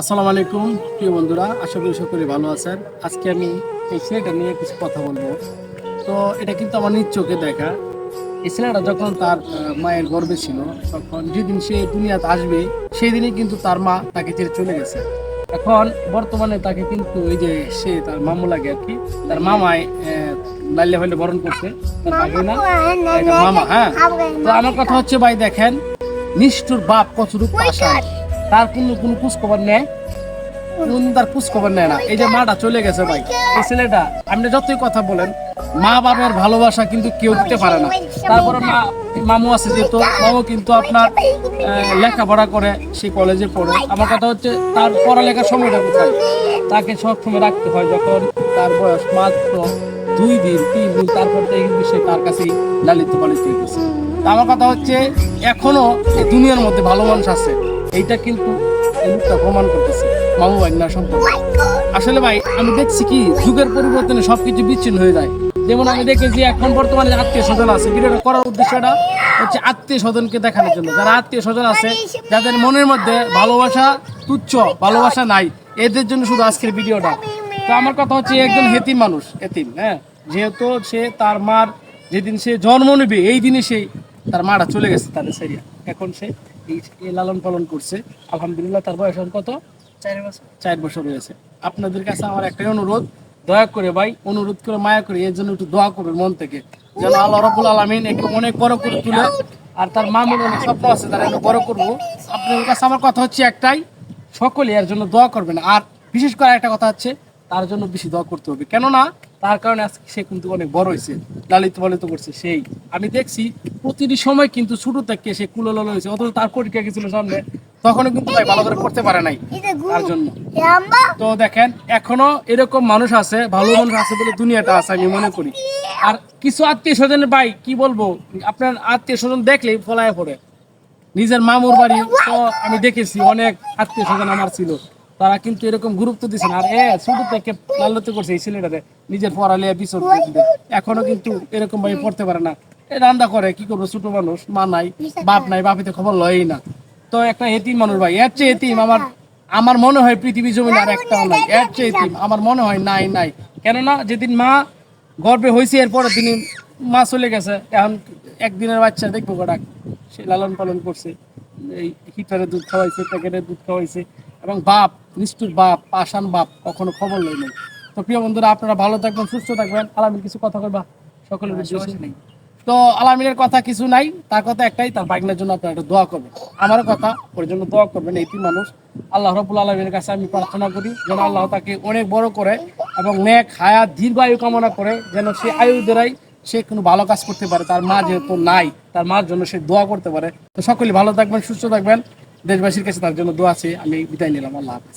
আসসালামু আলাইকুম প্রিয় বন্ধুরা আশা করি সকলে ভালো আছেন। আজকে আমি এই ছেলেটা নিয়ে কিছু কথা বলব। তো এটা কিন্তু আমার নিজ চোখে দেখা। এই ছেলেটা যখন তার মায়ের গর্বে ছিল তখন যেদিন সে দুনিয়াতে আসবে সেই দিনই কিন্তু তার মা তাকে ছেড়ে চলে গেছে। এখন বর্তমানে তাকে কিন্তু ওই যে সে তার মামু লাগে আর কি তার মামায় লাল্লে ফাইলে বরণ করছে। তার মামা হ্যাঁ। তো আমার কথা হচ্ছে ভাই দেখেন নিষ্ঠুর বাপ কতটুকু পাশায় তার কোনো কোনো খবর নেয় কোন তার খবর নেয় না। এই যে মাটা চলে গেছে ভাই। এই ছেলেটা, আপনি যতই কথা বলেন, মা বাবার ভালোবাসা কিন্তু কেউ দিতে পারে না। তারপরে মা, মামু আছে যেহেতু মামু কিন্তু আপনার লেখাপড়া করে, সে কলেজে পড়ে। আমার কথা হচ্ছে, তার পড়ালেখার সময়টা কোথায়? তাকে সব সময় রাখতে হয় যখন তার বয়স মাত্র দুই দিন, তিন দিন, তারপর কিন্তু সে তার কাছেই লালিত পালিত হয়ে গেছে। আমার কথা হচ্ছে, এখনও এই দুনিয়ার মধ্যে ভালো মানুষ আছে। এইটা কিন্তু প্রমাণ করতেছে। মামু ভাইনার সম্পর্ক আসলে ভাই, আমি দেখছি কি, যুগের পরিবর্তনে সবকিছু বিচ্ছিন্ন হয়ে যায়। যেমন আমি দেখেছি, এখন বর্তমানে আত্মীয় স্বজন আছে, ভিডিওটা করার উদ্দেশ্যটা হচ্ছে আত্মীয় স্বজনকে দেখানোর জন্য। যারা আত্মীয় স্বজন আছে, যাদের মনের মধ্যে ভালোবাসা তুচ্ছ, ভালোবাসা নাই, এদের জন্য শুধু আজকের ভিডিওটা। তো আমার কথা হচ্ছে একজন হেতিম মানুষ এতিম হ্যাঁ? যেহেতু সে তার মার, যেদিন সে জন্ম নেবে, এই দিনে সেই তার মারা চলে গেছে তাদের সেরিয়া এখন সে এই লালন পালন করছে আলহামদুলিল্লাহ তার বয়স এখন কত? চার বছর। চার বছর হয়েছে। আপনাদের কাছে আমার একটাই অনুরোধ দয়া করে ভাই অনুরোধ করে মায়া করে এর জন্য একটু দোয়া করবেন মন থেকে যেন আল্লাহ রবুল আলমিন একে অনেক বড় করে তুলে আর তার মামুর অনেক স্বপ্ন আছে তারা একটু বড় করব। আপনাদের কাছে আমার কথা হচ্ছে একটাই সকলে এর জন্য দোয়া করবেন। আর বিশেষ করে একটা কথা হচ্ছে তার জন্য বেশি দোয়া করতে হবে। কেননা তার কারণে আজকে সে কিন্তু অনেক বড় হয়েছে লালিত পালিত করছে সেই। আমি দেখছি প্রতিটি সময় কিন্তু ছোট থেকে সে কুলল হয়েছে অথচ তার পরীক্ষা গেছিল সামনে তখনও কিন্তু ভাই ভালো করে পড়তে পারে নাই তার জন্য। তো দেখেন এখনও এরকম মানুষ আছে ভালো মানুষ আছে বলে দুনিয়াটা আছে আমি মনে করি। আর কিছু আত্মীয় স্বজনের ভাই কি বলব? আপনার আত্মীয় স্বজন দেখলেই ফলায় পড়ে। নিজের মামুর বাড়ি তো আমি দেখেছি অনেক আত্মীয় স্বজন আমার ছিল। তারা কিন্তু এরকম গুরুত্ব দিচ্ছে না। আর এ ছোট থেকে লালতে করছে এই ছেলেটাতে নিজের পড়ালে পিছন এখনও কিন্তু এরকম ভাবে পড়তে পারে না। রান্না করে, কি করব, ছোট মানুষ, মা নাই, বাপ নাই, বাপিতে খবর লয়ই না। তো একটা এতিম মানুষ ভাই, এর চেয়ে এতিম আমার আমার মনে হয় পৃথিবী জমিন আর একটাও নাই। এর চেয়ে এতিম, আমার মনে হয় নাই নাই। কেননা, যেদিন মা গর্বে হয়েছে এরপরে তিনি মা চলে গেছে। এখন একদিনের বাচ্চা দেখব কটাক সে লালন পালন করছে। এই হিটারের দুধ খাওয়াইছে প্যাকেটের দুধ খাওয়াইছে। এবং বাপ নিষ্ঠুর বাপ পাষাণ বাপ কখনো খবর লই নাই। তো প্রিয় বন্ধুরা আপনারা ভালো থাকবেন সুস্থ থাকবেন। আলামিন কিছু কথা কইবা সকলের উদ্দেশ্যে। তো আলামিনের কথা কিছু নাই তার কথা একটাই তার বাইকনের জন্য আপনারা একটু দোয়া করবেন। আমারও কথা ওর জন্য দোয়া করবেন এই মানুষ। আল্লাহ রবুল আলমীর কাছে আমি প্রার্থনা করি যেন আল্লাহ তাকে অনেক বড় করে এবং নেক হায়াত দীর্ঘ আয়ু কামনা করে যেন সে আয়ু দ্বারাই সে কোনো ভালো কাজ করতে পারে তার মা যেহেতু নাই তার মার জন্য সে দোয়া করতে পারে। তো সকলে ভালো থাকবেন সুস্থ থাকবেন। দেশবাসীর কাছে তার জন্য দোয়া আছে আমি বিদায় নিলাম আল্লাহ হাফেজ।